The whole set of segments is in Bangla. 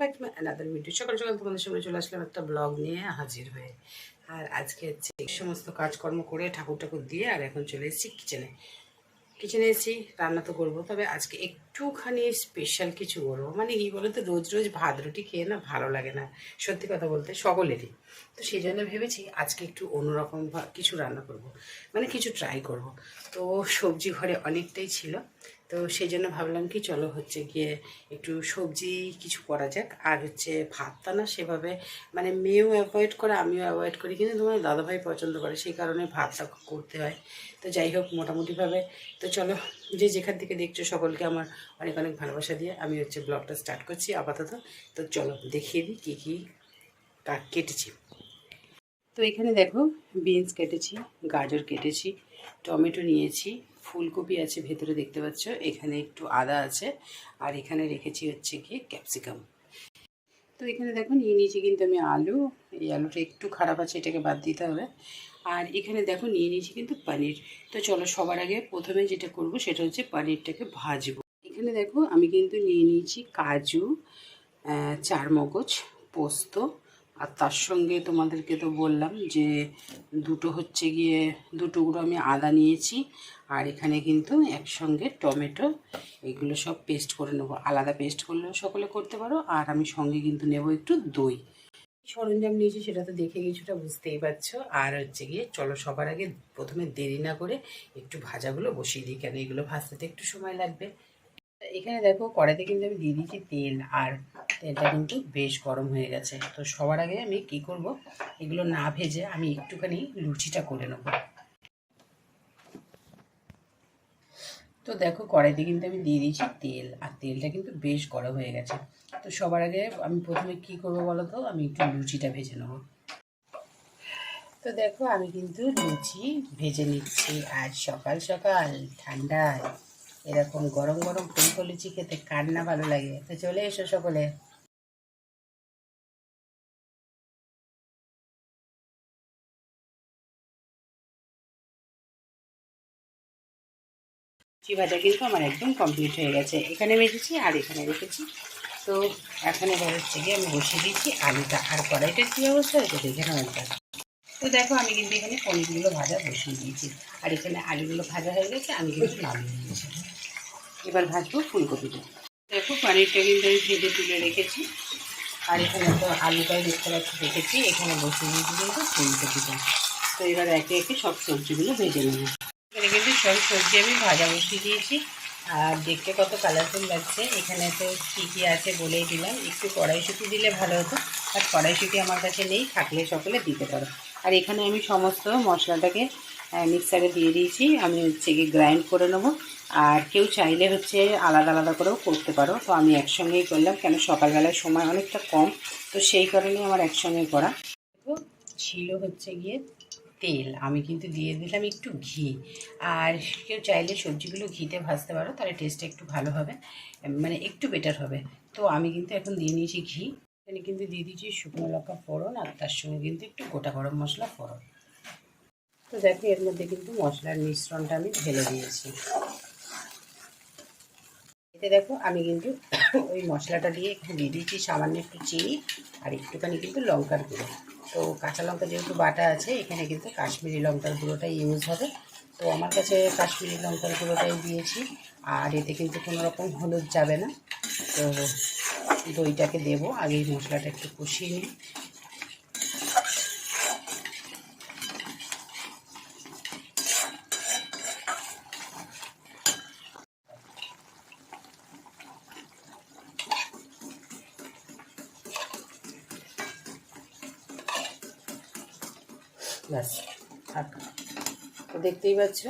নতুন ভিডিও সকাল সকাল তোমাদের সামনে চলে আসলাম একটা ব্লগ নিয়ে হাজির হয়ে আর আজকে হচ্ছে সমস্ত কাজকর্ম করে ঠাকুর ঠাকুর দিয়ে আর এখন চলে এসেছি কিচেনে কিচেনে এসেছি, রান্না তো করব, তবে আজকে একটুখানি স্পেশাল কিছু করব মানে কি বলো তো রোজ রোজ ভাত রুটি খেয়ে না ভালো লাগে না, সত্যি কথা বলতে সকলেরই তো সেই জন্য ভেবেছি আজকে একটু অন্যরকম কিছু রান্না করব। মানে কিছু ট্রাই করব। তো সবজি ঘরে অনেকটাই ছিল তো সেই জন্য ভাবলাম কি চলো হচ্ছে গিয়ে একটু সবজি কিছু করা যাক। আর হচ্ছে ভাতটা না সেভাবে মানে মেয়েও অ্যাভয়েড করে, আমিও অ্যাভয়েড করি। কিন্তু তোমার দাদাভাই পছন্দ করে, সেই কারণে ভাতটা করতে হয়। তো যাই হোক, মোটামুটিভাবে। তো চলো, যে যেখান থেকে দেখছ সকলকে আমার অনেক অনেক ভালোবাসা দিয়ে আমি হচ্ছে ব্লগটা স্টার্ট করছি আপাতত। তো চলো, দেখিয়ে দিই কী কী কেটেছি। তো এখানে দেখো বিনস কেটেছি, গাজর কেটেছি, টমেটো নিয়েছি ফুলকপি আছে ভেতরে দেখতে পাচ্ছ এখানে একটু আদা আছে আর এখানে রেখেছি হচ্ছে গিয়ে ক্যাপসিকাম। তো এখানে দেখো নিয়ে নিয়েছি কিন্তু আমি আলু এই আলুটা একটু খারাপ আছে এটাকে বাদ দিতে হবে। আর এখানে দেখো নিয়ে নিয়েছি কিন্তু পনির। তো চলো সবার আগে প্রথমে যেটা করব সেটা হচ্ছে পনিরটাকে ভাজবো। এখানে দেখো আমি কিন্তু নিয়ে নিয়েছি কাজু আহ, চারমগজ পোস্ত আর তার সঙ্গে তোমাদেরকে তো বললাম যে দুটো হচ্ছে গিয়ে দু টুকরো আমি আদা নিয়েছি, আর এখানে কিন্তু একসঙ্গে টমেটো, এগুলো সব পেস্ট করে নেব। আলাদা পেস্ট করলেও সকলে করতে পারো, আর আমি সঙ্গে কিন্তু নেব একটু দই। সরঞ্জাম নিয়েছি, সেটা তো দেখে কিছুটা বুঝতেই পারছ। আর হচ্ছে গিয়ে চলো, সবার আগে প্রথমে দেরি না করে একটু ভাজাগুলো বসিয়ে দিই, কেন এগুলো ভাজতে একটু সময় লাগবে। এখানে দেখো কড়াইতে কিন্তু আমি দিয়ে দিয়েছি তেল আর তেলটা কিন্তু বেশ গরম হয়ে গেছে। তো সবার আগে আমি কি করব? এগুলো না ভেজে আমি একটুখানি লুচিটা করে নেব। তো দেখো কড়াইতে কিন্তু আমি দিয়ে দিয়েছি তেল আর তেলটা কিন্তু বেশ গরম হয়ে গেছে। তো সবার আগে আমি প্রথমে কি করব বলো তো? আমি একটু লুচিটা ভেজে নেব। তো দেখো আমি কিন্তু লুচি ভেজে নিচ্ছি আজ সকাল সকাল ঠান্ডায় এরকম গরম গরম ফুলকো লুচি খেতে কার না ভালো লাগে? তো চলে এসো সকলে। লুচি ভাজা কিন্তু আমার একদম কমপ্লিট হয়ে গেছে। এখানে ভেজেছি আর এখানে রেখেছি। তো এখন এবার হচ্ছে গিয়ে আমি বসিয়ে দিচ্ছি আলুটা। আর কড়াইটা কী অবস্থা? হয়েছে দেখে নাও একবার। তো দেখো, আমি কিন্তু এখানে পনিরগুলো ভাজা বসিয়ে দিয়েছি। আর এখানে আলুগুলো ভাজা হয়ে গেছে, আমি কিন্তু নামিয়ে দিয়েছি এবার ভাজবো ফুলকপিটা। দেখো, পনিরটা কিন্তু আমি ভেজে তুলে রেখেছি। আর এখানে তো আলুটাই দেখতে পাচ্ছি রেখেছি এখানে বসিয়ে দিয়েছি কিন্তু ফুলকপিটা। তো এবার একে একে সব সবজিগুলো ভেজে নেব। এখানে কিন্তু সব সবজি আমি ভাজা বসিয়ে দিয়েছি। আর দেখতে কত কালারফুল লাগছে। এখানে তো কী কী আছে বলেই দিলাম। একটু কড়াইশুঁটি দিলে ভালো হতো। আর কড়াইশুঁটি আমার কাছে নেই, থাকলে সকলে দিতে পারো। আর এখানে আমি সমস্ত মশলাটাকে মিক্সারে দিয়ে দিয়েছি। আমি হচ্ছে গিয়ে গ্রাইন্ড করে নেব। আর কেউ চাইলে হচ্ছে আলাদা আলাদা করেও করতে পারো। তো আমি একসঙ্গেই করলাম, কেন সকালবেলায় সময় অনেকটা কম। তো সেই কারণেই আমার একসঙ্গে করা। ছিল হচ্ছে গিয়ে তেল। আমি কিন্তু দিয়ে দিলাম একটু ঘি। আর কেউ চাইলে সবজিগুলো ঘিতে ভাজতে পারো, তাহলে টেস্টটা একটু ভালো হবে। মানে একটু বেটার হবে। তো আমি কিন্তু এখন দিয়ে নিয়েছি ঘি। এখানে কিন্তু দিয়ে দিয়েছি শুকনো লঙ্কা ফোড়ন আর তার সঙ্গে কিন্তু একটু গোটা গরম মশলা ফোড়ন। তো দেখো, এর মধ্যে কিন্তু মশলার মিশ্রণটা আমি ঢেলে দিয়েছি। এতে দেখো, আমি কিন্তু ওই মশলাটা দিয়ে একটু দিয়ে দিয়েছি সামান্য একটু চিনি আর একটুখানি কিন্তু লঙ্কার গুঁড়ো। তো কাঁচা লঙ্কা যেহেতু বাটা আছে, এখানে কিন্তু কাশ্মীরি লঙ্কার গুঁড়োটাই ইউজ হবে। তো আমার কাছে কাশ্মীরি লঙ্কার গুঁড়োটাই দিয়েছি, আর এতে কিন্তু কোনো রকম হলুদ যাবে না। তো দইটাকে দেবো। আগে মশলাটা একটু কষিয়ে নিই। ব্যাস থাক দেখতেই পাচ্ছ,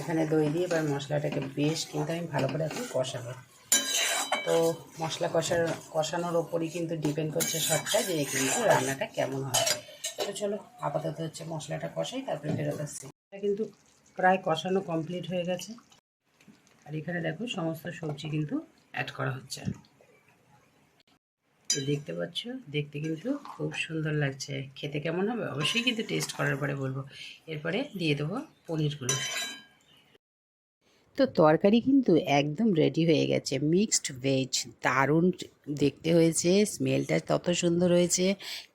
এখানে দই দিয়ে এবার মশলাটাকে বেশ কিন্তু আমি ভালো করে এখন কষাবো। তো মশলা কষার, কষানোর ওপরই কিন্তু ডিপেন্ড করছে সবটা যে কিন্তু রান্নাটা কেমন হয়। তো চলো, আপাতত হচ্ছে মশলাটা কষাই, তারপরে ফেরত আসছি। এটা কিন্তু প্রায় কষানো কমপ্লিট হয়ে গেছে। আর এখানে দেখো, সমস্ত সবজি কিন্তু অ্যাড করা হচ্ছে। তো দেখতে পাচ্ছ, দেখতে কিন্তু খুব সুন্দর লাগছে। খেতে কেমন হবে? অবশ্যই কিন্তু টেস্ট করার পরে বলব। এরপরে দিয়ে দেবো পনিরগুলো। তো তরকারি কিন্তু একদম রেডি হয়ে গেছে। মিক্সড ভেজ দারুণ দেখতে হয়েছে স্মেলটা তত সুন্দর হয়েছে,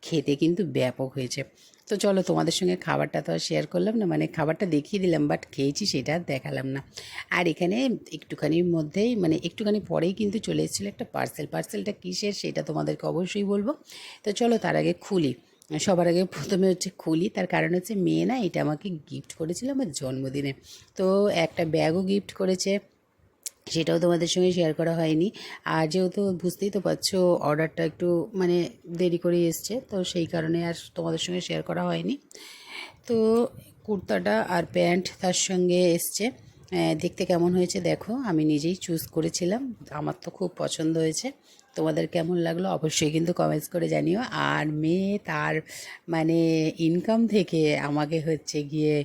খেতে কিন্তু ব্যাপক হয়েছে। তো চলো তোমাদের সঙ্গে খাবারটা তো আর শেয়ার করলাম না মানে খাবারটা দেখিয়ে দিলাম বাট খেয়েছি সেটা দেখালাম না। আর এখানে একটুখানির মধ্যেই মানে একটুখানি পরেই কিন্তু চলে এসেছিল একটা পার্সেল পার্সেলটা কিসের সেটা তোমাদেরকে অবশ্যই বলব। তো চলো তার আগে খুলি। সবার আগে প্রথমে হচ্ছে খুলি, তার কারণ হচ্ছে মেয়ে না এটা আমাকে গিফট করেছিল আমার জন্মদিনে। তো একটা ব্যাগও গিফট করেছে, সেটাও তোমাদের সঙ্গে শেয়ার করা হয়নি। আর যেহেতু বুঝতেই তো পারছ অর্ডারটা একটু মানে দেরি করে এসছে, তো সেই কারণে আর তোমাদের সঙ্গে শেয়ার করা হয়নি। তো কুর্তাটা আর প্যান্ট তার সঙ্গে এসছে। দেখতে কেমন হয়েছে দেখো, আমি নিজেই চুজ করেছিলাম, আমার তো খুব পছন্দ হয়েছে। তোমাদের কেমন লাগল অবশ্যই কিন্তু কমেন্টস করে জানিও। আর মেয়ে তার মানে ইনকাম থেকে আমাকে হচ্ছে গিয়ে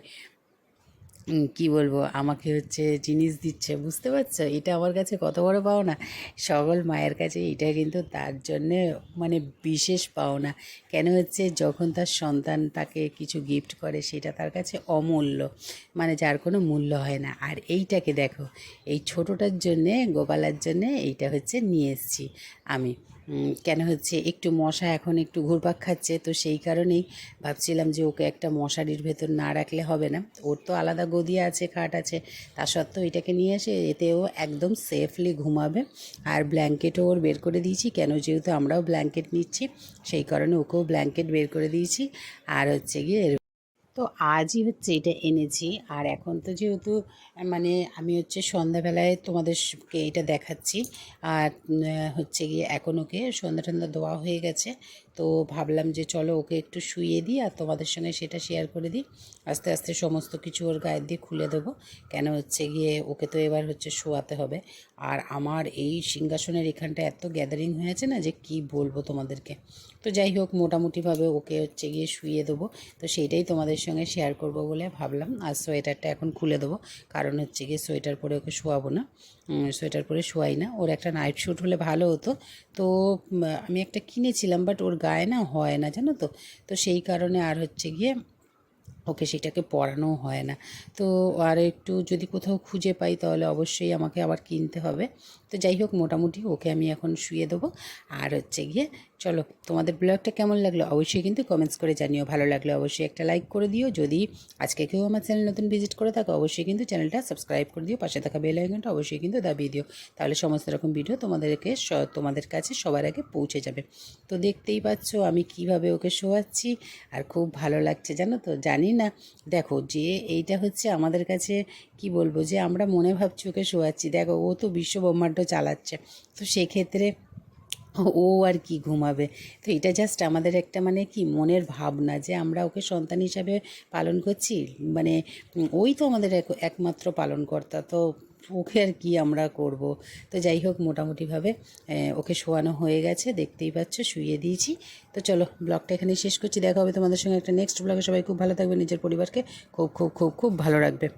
কি বলব, আমাকে হচ্ছে জিনিস দিচ্ছে, বুঝতে পারছ? এটা আমার কাছে কত বড় পাওনা। সকল মায়ের কাছে এটা কিন্তু তার জন্যে মানে বিশেষ পাওনা। কেন হচ্ছে যখন তার সন্তান তাকে কিছু গিফট করে সেটা তার কাছে অমূল্য। মানে যার কোনো মূল্য হয় না। আর এইটাকে দেখো, এই ছোটোটার জন্যে, গোপালার জন্যে এইটা হচ্ছে নিয়ে এসেছি। আমি। কেন হচ্ছে একটু মশা এখন একটু ঘুরপাক খাচ্ছে, তো সেই কারণেই ভাবছিলাম যে ওকে একটা মশারির ভেতর না রাখলে হবে না। ওর তো আলাদা গদি আছে, খাট আছে, তা সত্ত্বেও এটাকে নিয়ে এসে এতেও একদম সেফলি ঘুমাবে। আর ব্ল্যাঙ্কেটও ওর বের করে দিয়েছি, কেন যেহেতু আমরাও ব্ল্যাঙ্কেট নিচ্ছি, সেই কারণে ওকেও ব্ল্যাঙ্কেট বের করে দিয়েছি। আর হচ্ছে গিয়ে তো আজই হচ্ছে এটা এনেছি। আর এখন তো যেহেতু মানে আমি হচ্ছে সন্ধ্যাবেলায় তোমাদেরকে এটা দেখাচ্ছি। আর হচ্ছে গিয়ে এখন ওকে সন্ধ্যা টন্ধা দেওয়া হয়ে গেছে। তো ভাবলাম যে চলো ওকে একটু শুইয়ে দিই আর তোমাদের সঙ্গে সেটা শেয়ার করে দিই। আস্তে আস্তে সমস্ত কিছু ওর গায়ের দিয়ে খুলে দেবো। কেন হচ্ছে গিয়ে ওকে তো এবার হচ্ছে শোয়াতে হবে। আর আমার এই সিংহাসনের এখানটা এত গ্যাদারিং হয়েছে না যে কি বলব তোমাদেরকে। তো যাই হোক, মোটামুটিভাবে ওকে হচ্ছে গিয়ে শুইয়ে দেবো। তো সেইটাই তোমাদের সঙ্গে শেয়ার করব বলে ভাবলাম। আর সোয়েটারটা এখন খুলে দেবো। কারণ হচ্ছে গিয়ে সোয়েটার পরে ওকে শোয়াবো না। সোয়েটার পরে শোয়াই না। ওর একটা নাইট শ্যুট হলে ভালো হতো। তো আমি একটা কিনেছিলাম বাট ওর গায়ে না হয় না, জানো তো? তো সেই কারণে আর হচ্ছে গিয়ে ওকে সেটাকে পরানো হয় না। তো আর একটু যদি কোথাও খুঁজে পাই, তাহলে অবশ্যই আমাকে আবার কিনতে হবে। তো যাই হোক, মোটামুটি ওকে আমি এখন শুয়ে দেবো। আর হচ্ছে গিয়ে, চলো, তোমাদের ব্লগটা কেমন লাগল অবশ্যই কিন্তু কমেন্টস করে জানিও। ভালো লাগলে অবশ্যই একটা লাইক করে দিও। যদি আজকে কেউ আমার চ্যানেল নতুন ভিজিট করে থাকো, অবশ্যই কিন্তু চ্যানেলটা সাবস্ক্রাইব করে দিও। পাশে থাকা বেল আইকনটা অবশ্যই কিন্তু দাবিয়ে দিও। তাহলে সমস্ত রকম ভিডিও তোমাদেরকে তোমাদের কাছে সবার আগে পৌঁছে যাবে। তো দেখতেই পাচ্ছ আমি কীভাবে ওকে শোয়াচ্ছি। আর খুব ভালো লাগছে, জানো তো? জানি না। দেখো, যে এইটা হচ্ছে আমাদের কাছে, কি বলব, যে আমরা মনে ভাবছি ওকে শোয়াচ্ছি। দেখো, ও তো বিশ্ব ব্রহ্মাণ্ড চালাচ্ছে। তো সেক্ষেত্রে ও আর কি ঘুমাবে। তো এটা জাস্ট আমাদের একটা মানে কি মনের ভাবনা যে আমরা ওকে সন্তান হিসাবে পালন করছি? মানে ওই তো আমাদের এক- একমাত্র পালনকর্তা। তো ওকে আর কি আমরা করব? তো যাই হোক, মোটামুটিভাবে ওকে শোয়ানো হয়ে গেছে। দেখতেই পাচ্ছ শুয়ে দিয়েছি। তো চলো ব্লগটা এখানে শেষ করছি। দেখা হবে তোমাদের সঙ্গে একটা নেক্সট ব্লগে সবাই খুব ভালো থাকবে, নিজের পরিবারকে। খুব খুব খুব খুব ভালো রাখবে।